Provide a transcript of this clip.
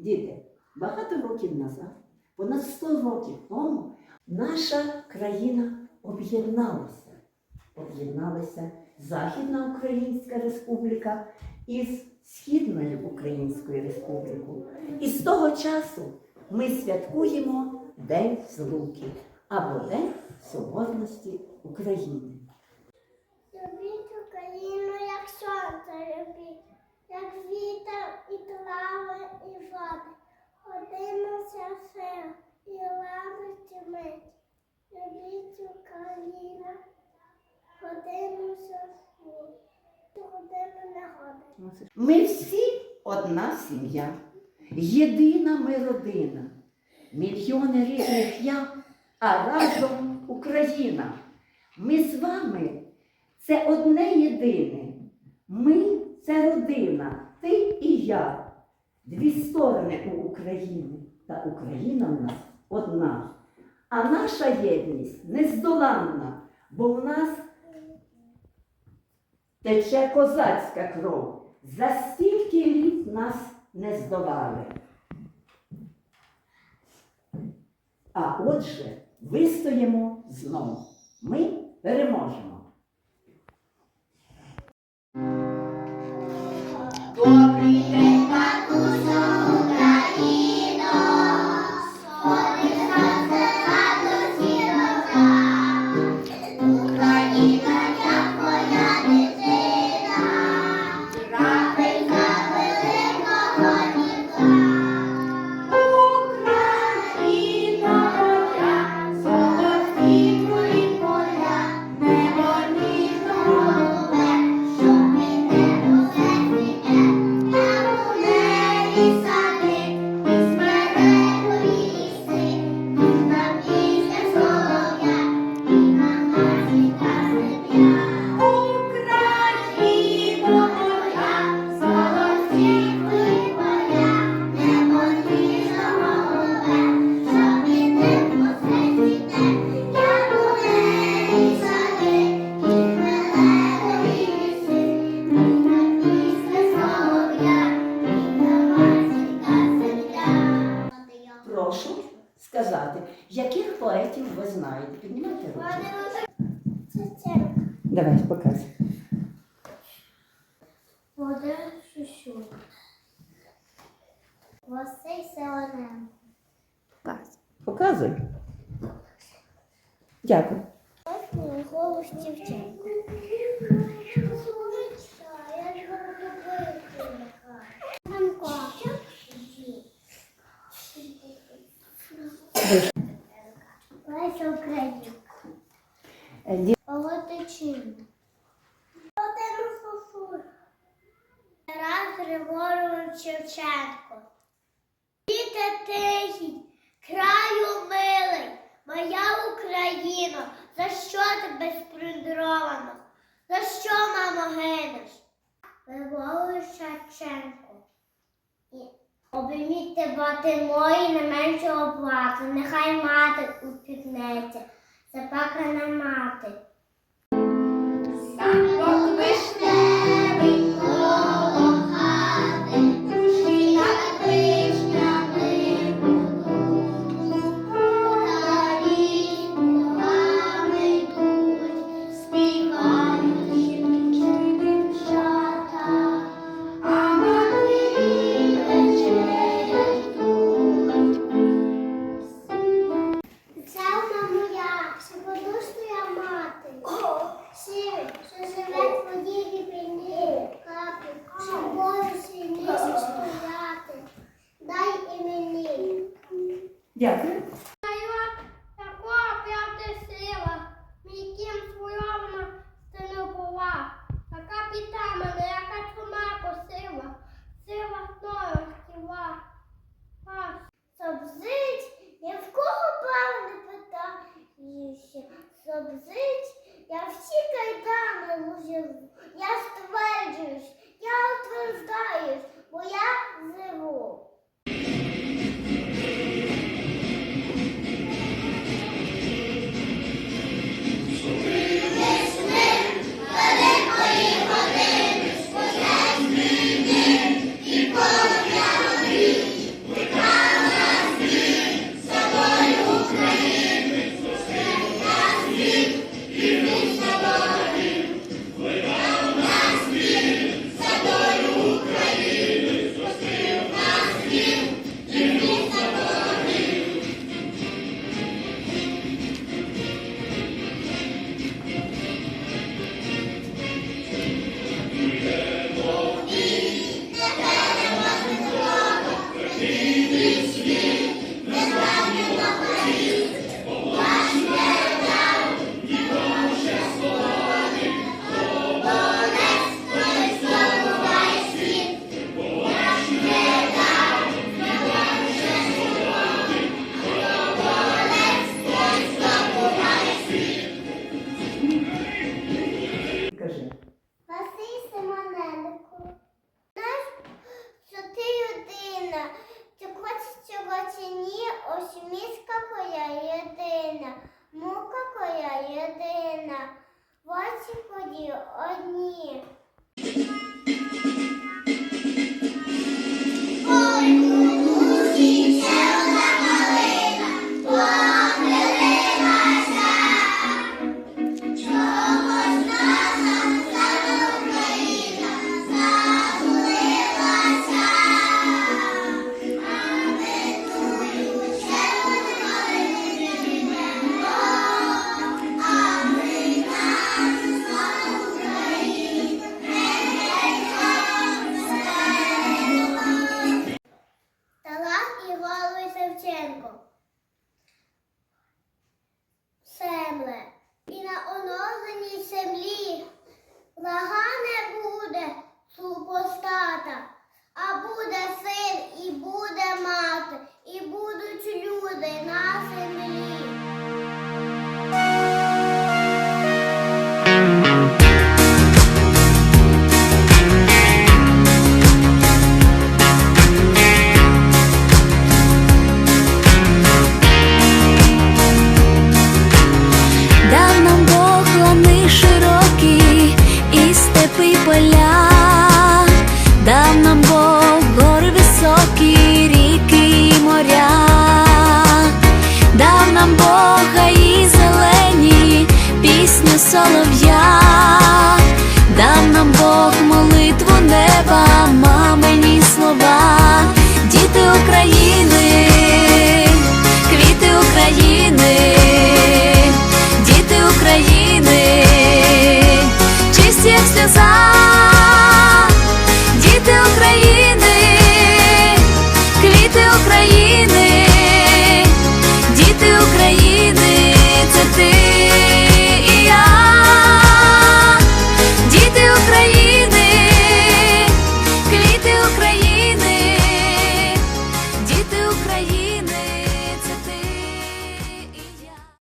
Діти, багато років назад, понад 100 років тому, наша країна об'єдналася. Об'єдналася Західна Українська Республіка із Східною Українською Республікою. І з того часу ми святкуємо День Злуки або День Соборності України. Любіть Україну, як сонце любіть, як вітер і трави, і води. Одинуся сил і радості мить. Любіть Україну, годинуся світ, годину негоди. Ми всі одна сім'я, єдина ми родина, мільйони різних я, а разом Україна. Ми з вами це одне єдине. Ми це родина, ти і я. Дві сторони у України, та Україна в нас одна. А наша єдність нездоланна, бо в нас тече козацька кров. За стільки літ нас не здолали. А отже, вистоїмо знову. Ми переможемо. Прошу сказати, яких поетів ви знаєте? Піднімайте руки. Давай, показуй. Вода шушу. Василь Селенем. Показуй. Дякую. Голос Тівченко. Леся Українка. Е, Ді- Олотичин. Один Фуфур. Тарас Григорович Шевченко. Діти тихий, краю милий, моя Україна, за що тебе сплюндровано? За що, мамо, гинеш? Григорович Шевченко. Обійміть бати мої не менше оплату, нехай мати упікнеться, запакана мати. Дякую. Шевченко. Семле. І на оновленій землі лага не буде супостата, а буде син і буде мати, солов'я, дав нам Бог молитву неба, мамині слова, діти України